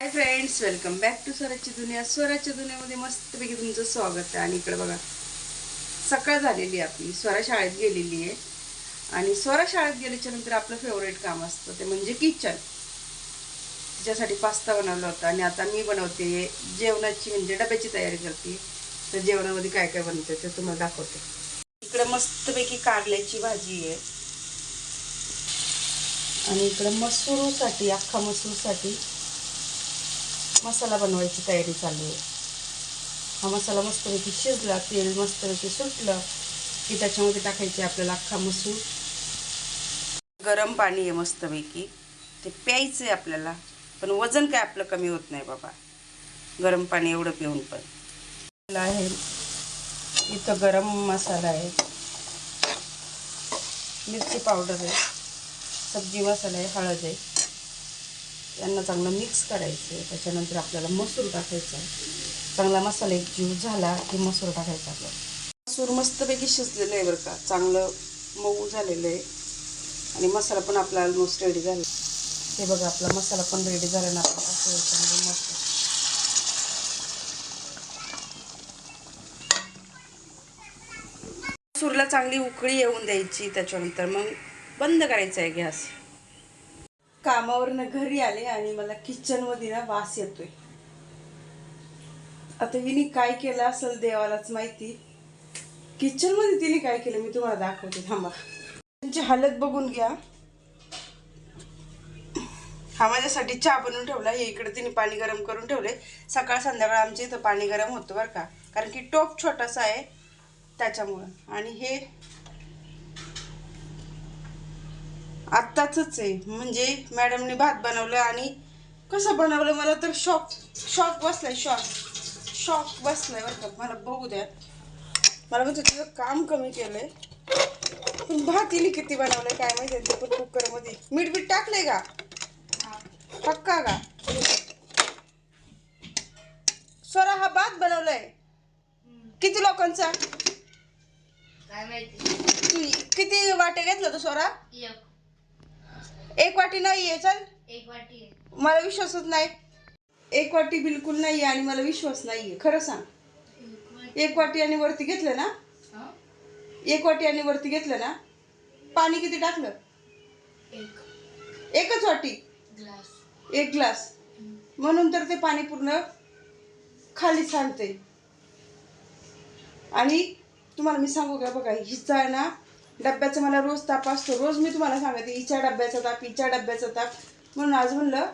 Hi friends welcome back to स्वराची दुनिया. स्वराच्या दुनियामध्ये मस्तपैकी तुमचं स्वागत आहे. आणि इकडे बघा सकाळ झालेली आहे आपली. स्वरा शाळेत गेलेली आहे. आणि स्वरा शाळेत गेल्याच्यानंतर आपलं फेवरेट काम असतं ते म्हणजे किचन तिच्यासाठी पास्ता बनवला होता. आणि आता मी बनवते. जेवणाची म्हणजे डब्याची तयारी करते. तर जेवणामध्ये काय काय बनवते ते तुम्हाला दाखवते. इकडे मस्तपैकी कारल्याची भाजी आहे. आणि इकडं मसूरसाठी अख्खा मसूरसाठी मसाला बनवायची तयारी चालू आहे. हा मसाला मस्तपैकी शिजला तेल मस्तपैकी सुटलं की त्याच्यामध्ये टाकायचे आपल्याला अख्खा मसूर. गरम पाणी आहे मस्तपैकी. ते प्यायचं आहे आपल्याला पण वजन काय आपलं कमी होत नाही बाबा. गरम पाणी एवढं पिऊन पण. आहे. इथं गरम मसाला आहे. मिरची पावडर आहे. सब्जी मसाला आहे हळद आहे. यांना चांगलं मिक्स करायचं आहे त्याच्यानंतर आपल्याला मसूर टाकायचा आहे. चांगला मसाला एक जीव झाला की मसूर टाकायचा आपल्याला. मसूर मस्तपैकी शिजलेलं आहे बरं का. चांगलं मऊ झालेलं आहे. आणि मसाला पण आपला ऑलमोस्ट रेडी झाला. हे बघा आपला मसाला पण रेडी झाला ना. आपण असं मस्त. मसूरला चांगली उकळी येऊन द्यायची त्याच्यानंतर मग बंद करायचं आहे गॅस. कामावरनं घरी आले आणि मला किचनमध्ये ना वास येतोय. आता हिने काय केलं असेल देवालाच माहिती? किचनमध्ये तिने काय केलं मी तुम्हाला दाखवते थांबा. त्यांची हालत बघून घ्या. हा माझ्यासाठी चहा बनवून ठेवला. हे इकडे तिने पाणी गरम करून ठेवले सकाळ संध्याकाळ आमच्या इथं पाणी गरम होतं बरं का. कारण की टोप छोटासा आहे त्याच्यामुळं. आणि हे आत्ताच आहे. म्हणजे मॅडमने भात बनवलं आणि कसं बनवलं मला तर शॉक शॉक बसलाय शॉक शॉक बसलाय बरं का. मला बघू द्या. मला म्हणतो तुझं काम कमी केलंय. पण भात तिने किती बनवलंय काय माहिती ते पण कुकरमध्ये. मीठ बीठ टाकलंय का? पक्का का? स्वरा हा भात बनवलाय. किती लोकांचा? काय माहिती. किती वाटे घेतलं तू स्वरा एक वाटी नाही आहे चल. एक वाटी आहे. मला विश्वासच नाही. एक वाटी बिलकुल नाही आणि मला विश्वास नाहीये खरं सांग. एक वाटी. आणि वरती घेतलं ना? हं? एक वाटी आणि वरती घेतलं ना? पाणी किती टाकलं? एक. एकच वाटी? ग्लास. एक ग्लास. म्हणून तर ते पाणी पूर्ण खाली सांडते आणि तुम्हाला मी सांगू का? बघा हिचा आहे ना डब्याचा मला रोज ताप असतो. रोज मी तुम्हाला सांगते हिच्या डब्याचा ताप हिच्या डब्याचा ताप. म्हणून आज म्हणलं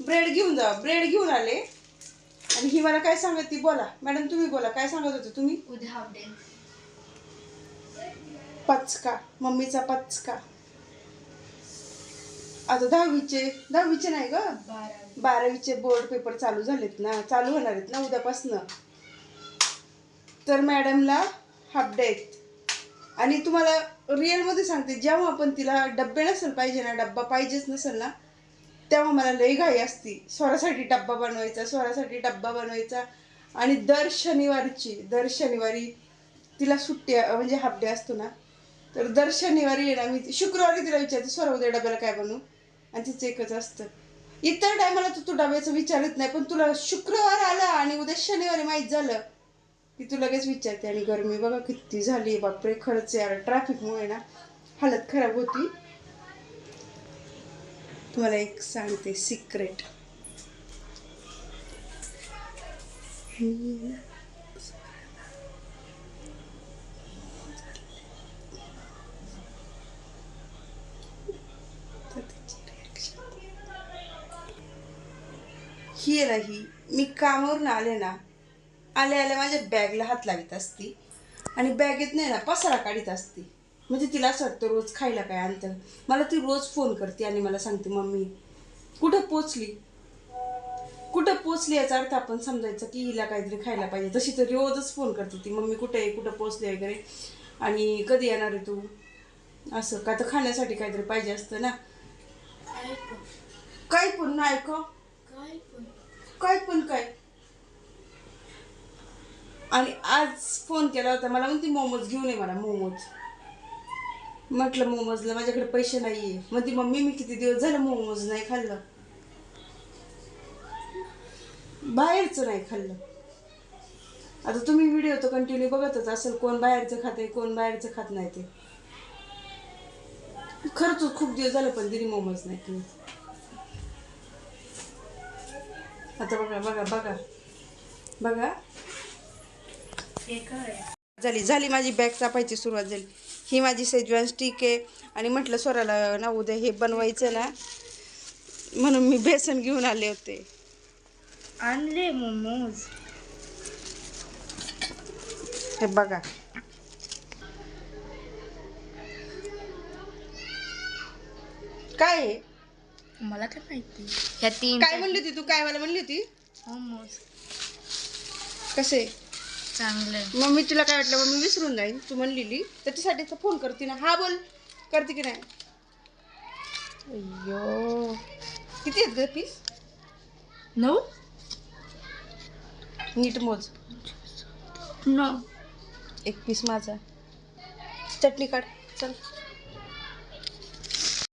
ब्रेड घेऊन जा. ब्रेड घेऊन आले. आणि ही मला काय सांगत ती बोला. मॅडम तुम्ही बोला. काय सांगत होते तुम्ही? उद्या पचका. मम्मीचा पचका. आता दहावीचे दहावीचे नाही ग? बारा बारावीचे बोर्ड पेपर चालू झालेत ना. चालू होणार आहेत ना उद्यापासनं. तर मॅडमला हाफ डे आणि तुम्हाला रिअलमध्ये सांगते जेव्हा आपण तिला डब्बे नसेल पाहिजे ना डब्बा पाहिजेच नसेल ना तेव्हा मला लई घाई असती. स्वरासाठी डब्बा बनवायचा स्वरासाठी डब्बा बनवायचा. आणि दर शनिवारची दर शनिवारी तिला सुट्टी म्हणजे हाफ डे असतो ना तर दर शनिवारी येणार मी शुक्रवारी तिला विचारते स्वरा उद्या डब्याला काय बनवू? आणि तिचं एकच असतं. इतर टायमाला तू तू डब्याचं विचारत नाही पण तुला शुक्रवार आला आणि उद्या शनिवारी माहीत झालं की तू लगेच विचारते आणि गरमी बघा किती झाली बापरे खरंच यार ट्रॅफिकमुळे ना हालत खराब होती. तुम्हाला एक सांगते सिक्रेट ही आहे ना ही. मी कामावरून आले ना आले आले माझ्या बॅगला हात लावित असती. आणि बॅगेत नाही ना पसारा काढीत असती. म्हणजे तिला असं वाटतं रोज खायला काय आणतं. मला ती रोज फोन करते आणि मला सांगते मम्मी कुठं पोचली? कुठं पोचली याचा अर्थ आपण समजायचं की हिला काहीतरी खायला पाहिजे. तशी तर रोजच फोन करते ती मम्मी कुठे आहे? कुठं पोचली वगैरे? आणि कधी येणार आहे तू? असं. का तर खाण्यासाठी काहीतरी पाहिजे असतं ना. काय पण. काय पण नाही का काय पण. काय पण काय? आणि आज फोन केला होता मला म्हणते मोमोज घेऊन ये मला मोमोज. म्हटलं मोमोजला माझ्याकडे पैसे नाही मग म्हणते मम्मी मी किती दिवस झालं मोमोज नाही खाल्लं? बाहेरचं नाही खाल्लं. आता तुम्ही व्हिडिओ तर कंटिन्यू बघतच असेल कोण बाहेरचं खाते कोण बाहेरचं खात नाही ते. खरंच खूप दिवस झालं पण दिली मोमोज नाही तुम्ही आता बघा बघा बघा. बघा. झाली झाली माझी बॅग चापायची सुरुवात झाली. ही माझी सेजवान स्टिक आहे. आणि म्हटलं स्वराला ना उद्या हे बनवायचं ना. म्हणून मी बेसन घेऊन आले होते. आणले मोमोज. हे बघा. काय? मला तर माहिती. ह्या तीन काय म्हणली होती तू? काय मला म्हणली होती? मोमोज. कसे? चांगले. मग मी तुला काय वाटलं मग मी विसरून जाईन. तू म्हणलेली त्याच्यासाठी तर फोन करते ना. हा बोल. करते की नाही? अय्यो. किती आहेत ग पीस नऊ? नीट मोज. नऊ. एक पीस माझा. चटणी काढ. चल.